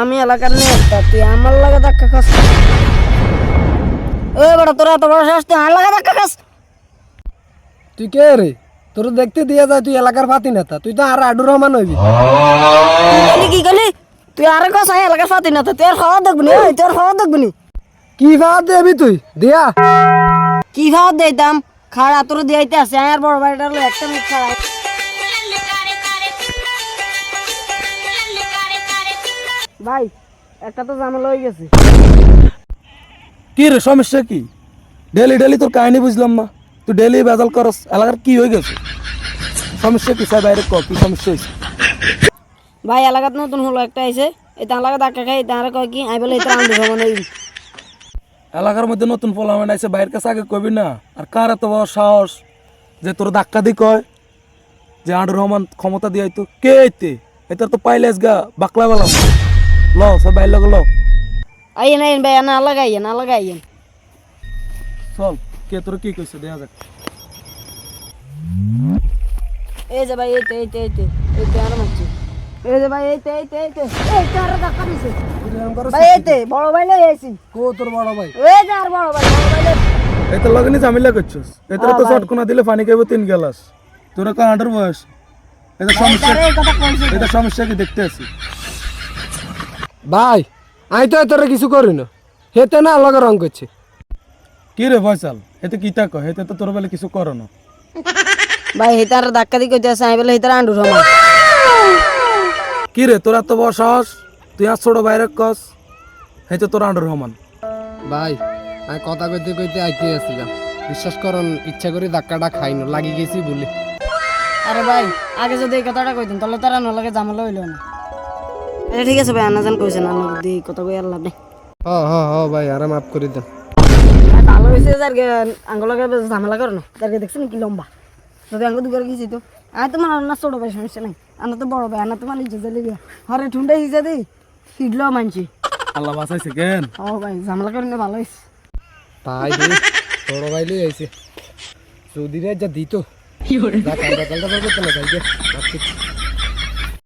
আমি এলাকার নেতা তুই আমার লাগে ধাক্কা খাস। এ বেটা তোরা এত বড় সাহস তুই আমার লাগে ধাক্কা খাস। তুই কে রে? তোর দেখতে দিয়ে যায় তুই এলাকার ফাতি নেতা তুই তো আর আডুর রহমান হইবি। কি গলি তুই আরে কস আমি এলাকার ফাতি নেতা তুই আর খাওয়া দেখবি নি? তুই আর খাওয়া দেখবি কি ফাঁদ দেবি তুই? দিয়া। কি খাওয়া দিতাম? খাড়া তোর দিয়াইতে আছে আমার বড় বাড়িটার একটা মিট খাড়া। ভাই একটা তো ঝামেলা হয়ে গেছে। কি রে সমস্যা কি? ডেলি ডেলি তোর কাহিনী বুঝলাম না। তুই ডেলি বেজাল করস এলাকার কি হয়ে গেছে? সমস্যা কি? সাহেব বাইরে ক কি সমস্যা হয়েছে? ভাই এলাকাত নতুন হলো একটা আইছে। এই লাগা ধাক্কা খাই তারা কয় কি আমি বলে এটা আনন্দ ভ্রমণ এলাকার মধ্যে নতুন পোলামেন্ট আছে বাইরের কাছে আগে কবি না। আর কার এত বড় সাহস যে তোর ধাক্কা দি কয়? যে আডুর রহমান ক্ষমতা দিয়ে তো কে আইতে? এটার তো পাইলেস গা বাকলা বেলাম ল সব বাইর লগে ল। আইয়েন আইয়েন ভাই না লাগাইয়েন না লাগাইয়েন চল কে তোর কি কইছে দেখা যাক। এই যে ভাই এইতে এইতে এইতে এইতে আর মারছি। এই যে ভাই এইতে এইতে এইতে এইতে আর ধাক্কা দিছে। ভাই এইতে বড় ভাই লই আইছি। কো তোর বড় ভাই? এই যে আর বড় ভাই বড় ভাই লই এত লগে নি ঝামেলা করছিস। এত তো চটকোনা দিলে পানি খাইব তিন গেলাস। তোর কার আডুর বয়স। এটা সমস্যা এই এটা সমস্যা কি দেখতে আছি? ভাই আমি তো তোর কিছু করি না। হেতে না আলাদা রং করছে। কি রে ফয়সাল? এতে কি তা কয়? এতে তো তোর বেলা কিছু করো না। ভাই হেতার ধাক্কা দি কইতে আছে আমি বলে হেতার আন্ডু সমান কি রে তোর এত বড় সাহস তুই আর ছোট বাইরে কস? হেতে তোর আন্ডার রহমান ভাই আমি কথা কইতে কইতে আইতে আসছিলাম বিশ্বাস করুন ইচ্ছা করে ধাক্কাটা খাই না লাগি গেছি বলে। আরে ভাই আগে যদি এই কথাটা কইতেন তাহলে তারা নলাগে ঝামেলা হইল না। আচ্ছা ঠিক আছে ভাই আনাজান কইছেন আনার দি কথা কই আল্লাহ নেই হ হ হ ভাই আরে মাফ করে দেন। ভালো হয়েছে যার আঙ্গুলকে ঝামেলা করো না। যারকে দেখছেন কি লম্বা। যদি আঙ্গুল দুবার গেছি তো। আমি তোমার না ছোট ভাই সমস্যা নাই। আনা তো বড় ভাই আনা তোমার ইজ্জত দিলে গিয়া হরে ঠুন্ডা হিসে দিই ফিডলেও মানছি। আল্লাহ বাঁচাইছে কেন? ও ভাই ঝামেলা করে নিয়ে ভালো হয়েছে তাই রে বড় ভাই লই আইছে। চৌধুরী যা দিত। যা কালটা কালটা করবে তাহলে কালকে।